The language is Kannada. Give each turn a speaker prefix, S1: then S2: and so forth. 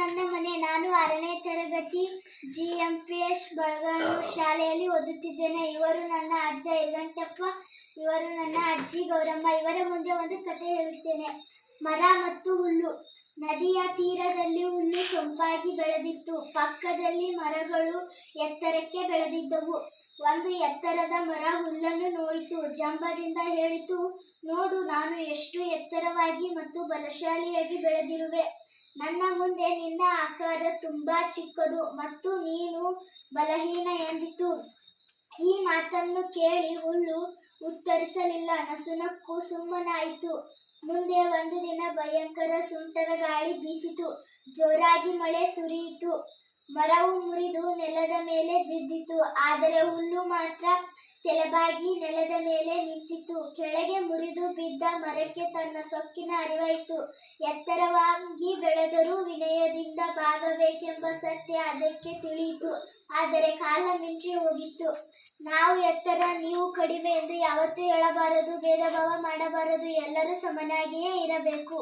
S1: ನನ್ನ ಮನೆ. ನಾನು ಆರನೇ ತರಗತಿ G M P S Balagaru ಶಾಲೆಯಲ್ಲಿ ಓದುತ್ತಿದ್ದೇನೆ. ಇವರು ನನ್ನ ಅಜ್ಜ ಇರುವಂಟಪ್ಪ ಇವರು ನನ್ನ ಅಜ್ಜಿ ಗೌರಮ್ಮ. ಇವರ ಮುಂದೆ ಒಂದು ಕತೆ ಹೇಳುತ್ತೇನೆ. ಮರ ಮತ್ತು ಹುಲ್ಲು. ನದಿಯ ತೀರದಲ್ಲಿ ಹುಲ್ಲು ಸೊಂಪಾಗಿ ಬೆಳೆದಿತ್ತು. ಪಕ್ಕದಲ್ಲಿ ಮರಗಳು ಎತ್ತರಕ್ಕೆ ಬೆಳೆದಿದ್ದವು. ಒಂದು ಎತ್ತರದ ಮರ ಹುಲ್ಲನ್ನು ನೋಡಿತು. ಜಂಬದಿಂದ ಹೇಳಿತು ನೋಡು ನಾನು ಎಷ್ಟು ಎತ್ತರವಾಗಿ ಮತ್ತು ಬಲಶಾಲಿಯಾಗಿ ಬೆಳೆದಿರುವೆ. ನನ್ನ ಮುಂದೆ ನಿನ್ನ ಆಕಾರ ತುಂಬಾ ಚಿಕ್ಕದು ಮತ್ತು ನೀನು ಬಲಹೀನ ಎಂದಿತು. ಈ ಮಾತನ್ನು ಕೇಳಿ ಹುಲ್ಲು ಉತ್ತರಿಸಲಿಲ್ಲ. ನಸುನಕ್ಕೂ ಸುಮ್ಮನಾಯಿತು ಮುಂದೆ ಒಂದು ದಿನ ಭಯಂಕರ ಸುಂಟರ ಗಾಳಿ ಬೀಸಿತು. ಜೋರಾಗಿ ಮಳೆ ಸುರಿಯಿತು. ಮರವು ಮುರಿದು ನೆಲದ ಮೇಲೆ ಬಿದ್ದಿತು. ಆದರೆ ಹುಲ್ಲು ಮಾತ್ರ ತೆಲಬಾಗಿ ನೆಲದ ಮೇಲೆ ನಿಂತಿತು ಕೆಳಗೆ ಮುರಿದು ಬಿದ್ದ ಮರಕ್ಕೆ ತನ್ನ ಸೊಕ್ಕಿನ ಅರಿವಾಯಿತು. ಎತ್ತರವಾಗಿ ಬೆಳೆದರೂ ವಿನಯದಿಂದ ಬಾಗಬೇಕೆಂಬ ಸತ್ಯ ಅದಕ್ಕೆ ತಿಳಿಯಿತು. ಆದರೆ ಕಾಲ ಮಿಂಚಿ ಹೋಗಿತ್ತು. ನಾವು ಎತ್ತರ, ನೀವು ಕಡಿಮೆ ಎಂದು ಯಾವತ್ತೂ ಹೇಳಬಾರದು ಭೇದ ಭಾವ ಮಾಡಬಾರದು, ಎಲ್ಲರೂ ಸಮನಾಗಿಯೇ ಇರಬೇಕು.